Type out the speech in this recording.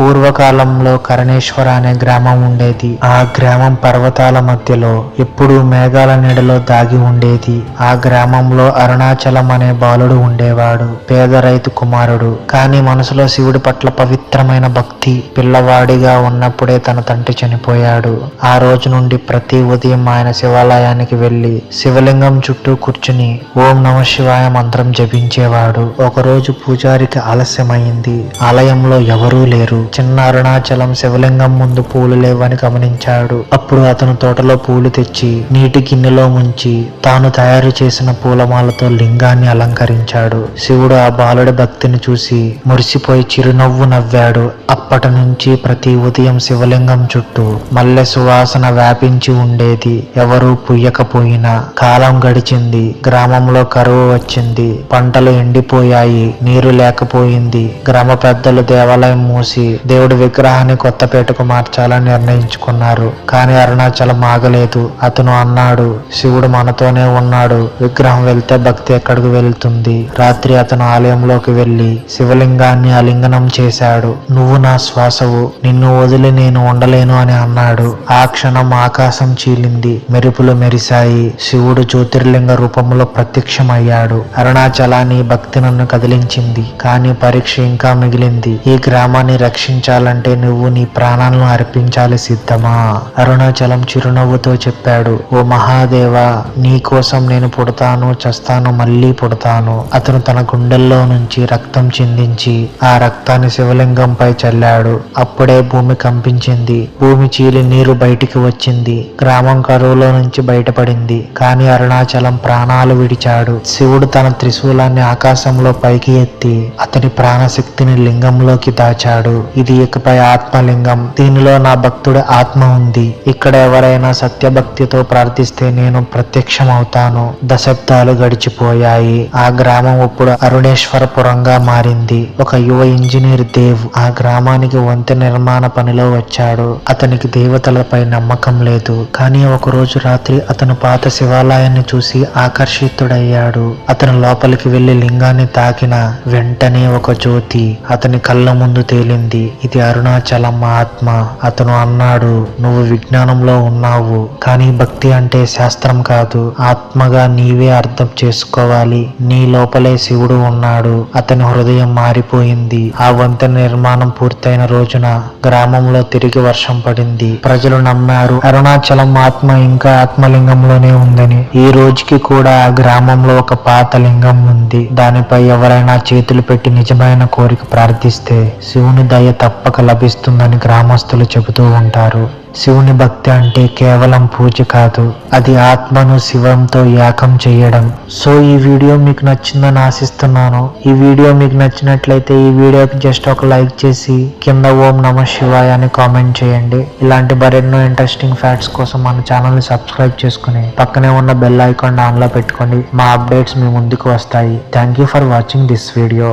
పూర్వకాలంలో కరణేశ్వర అనే గ్రామం ఉండేది. ఆ గ్రామం పర్వతాల మధ్యలో ఎప్పుడూ మేఘాల నీడలో దాగి ఉండేది. ఆ గ్రామంలో అరుణాచలం అనే బాలుడు ఉండేవాడు. పేద రైతు కుమారుడు. కానీ మనసులో శివుడి పట్ల పవిత్రమైన భక్తి పిల్లవాడిగా ఉన్నప్పుడే తన తండ్రి చనిపోయాడు. ఆ రోజు నుండి ప్రతి ఉదయం ఆయన శివాలయానికి వెళ్ళి శివలింగం చుట్టూ కూర్చుని ఓం నమ శివాయ మంత్రం జపించేవాడు. ఒకరోజు పూజారికి ఆలస్యమైంది. ఆలయంలో ఎవరూ లేరు. చిన్న అరుణాచలం శివలింగం ముందు పూలు లేవని గమనించాడు. అప్పుడు అతను తోటలో పూలు తెచ్చి నీటి గిన్నెలో ముంచి తాను తయారు చేసిన పూలమాలతో లింగాన్ని అలంకరించాడు. శివుడు ఆ బాలుడి భక్తిని చూసి మురిసిపోయి చిరునవ్వు నవ్వాడు. అప్పటి నుంచి ప్రతి ఉదయం శివలింగం చుట్టూ మల్లె సువాసన వ్యాపించి ఉండేది. ఎవరూ పుయ్యకపోయినా కాలం గడిచింది. గ్రామంలో కరువు వచ్చింది. పంటలు ఎండిపోయాయి. నీరు లేకపోయింది. గ్రామ పెద్దలు దేవాలయం మూసి దేవుడి విగ్రహాన్ని కొత్తపేటకు మార్చాలని నిర్ణయించుకున్నారు. కానీ అరుణాచలం ఆగలేదు. అతను అన్నాడు శివుడు మనతోనే ఉన్నాడు. విగ్రహం వెళ్తే భక్తి ఎక్కడికి వెళ్తుంది? రాత్రి అతను ఆలయంలోకి వెళ్ళి శివలింగాన్ని అలింగనం చేశాడు. నువ్వు నా శ్వాసవు. నిన్ను వదిలి నేను ఉండలేను అని అన్నాడు. ఆ క్షణం ఆకాశం చీలింది. మెరుపులు మెరిశాయి. శివుడు జ్యోతిర్లింగ రూపంలో ప్రత్యక్షమయ్యాడు. అరుణాచలాన్ని భక్తి నన్ను కదిలించింది. కానీ పరీక్ష ఇంకా మిగిలింది. ఈ గ్రామాన్ని రక్షించాలంటే నువ్వు నీ ప్రాణాలను అర్పించాలి సిద్ధమా? అరుణాచలం చిరునవ్వుతో చెప్పాడు. ఓ మహాదేవా నీ కోసం నేను పుడతాను చస్తాను మళ్ళీ పుడతాను. అతను తన గుండెల్లో నుంచి రక్తం చిందించి ఆ రక్తాన్ని శివలింగంపై చల్లాడు. అప్పుడే భూమి కంపించింది. భూమి చీలి నీరు బయటికి వచ్చింది. గ్రామం కరువులో నుంచి బయటపడింది. కానీ అరుణాచలం ప్రాణాలు విడిచాడు. శివుడు తన త్రిశూలాన్ని ఆకాశంలో పైకి ఎత్తి అతని ప్రాణశక్తిని లింగంలోకి దాచాడు. ఇది ఇకపై ఆత్మలింగం. దీనిలో నా భక్తుడి ఆత్మ ఉంది. ఇక్కడ ఎవరైనా సత్యభక్తితో ప్రార్థిస్తే నేను ప్రత్యక్షమవుతాను. దశాబ్దాలు గడిచిపోయాయి. ఆ గ్రామం ఇప్పుడు అరుణేశ్వరపురంగా మారింది. ఒక యువ ఇంజనీర్ దేవ్ ఆ గ్రామానికి వంతెన నిర్మాణ పనిలో వచ్చాడు. అతనికి దేవతలపై నమ్మకం లేదు. కానీ ఒక రోజు రాత్రి అతను పాత శివాలయాన్ని చూసి ఆకర్షితుడయ్యాడు. అతను లోపలికి వెళ్ళి లింగాన్ని తాకిన వెంటనే ఒక జ్యోతి అతని కళ్ళ ముందు తేలింది. ఇది అరుణాచలం ఆత్మ. అతను అన్నాడు నువ్వు విజ్ఞానంలో ఉన్నావు కానీ భక్తి అంటే శాస్త్రం కాదు. ఆత్మగా నీవే అర్థం చేసుకోవాలి. నీ లోపలే శివుడు ఉన్నాడు. అతని హృదయం మారిపోయింది. ఆ వంతెన నిర్మాణం పూర్తయిన రోజున గ్రామంలో తిరిగి వర్షం పడింది. ప్రజలు నమ్మారు అరుణాచలం ఆత్మ ఇంకా ఆత్మలింగంలోనే ఉందని. ఈ రోజుకి కూడా ఆ గ్రామంలో ఒక పాత లింగం ఉంది. దానిపై ఎవరైనా చేతులు పెట్టి నిజమైన కోరిక ప్రార్థిస్తే శివుని దయ తప్పక లభిస్తుందని గ్రామస్తులు చెబుతూ ఉంటారు. శివుని భక్తి అంటే కేవలం పూజ కాదు అది ఆత్మను శివంతో ఏకం చేయడం. సో ఈ వీడియో మీకు నచ్చిందని ఆశిస్తున్నాను. ఈ వీడియో మీకు నచ్చినట్లయితే ఈ వీడియోకి జస్ట్ ఒక లైక్ చేసి కింద ఓం నమ శివాయ అని కామెంట్ చేయండి. ఇలాంటి మరెన్నో ఇంట్రెస్టింగ్ ఫ్యాక్ట్స్ కోసం మన ఛానల్ని సబ్స్క్రైబ్ చేసుకుని పక్కనే ఉన్న బెల్ ఐకాన్ ఆన్లో పెట్టుకోండి. మా అప్డేట్స్ మీ ముందుకు వస్తాయి. Thank you for watching this video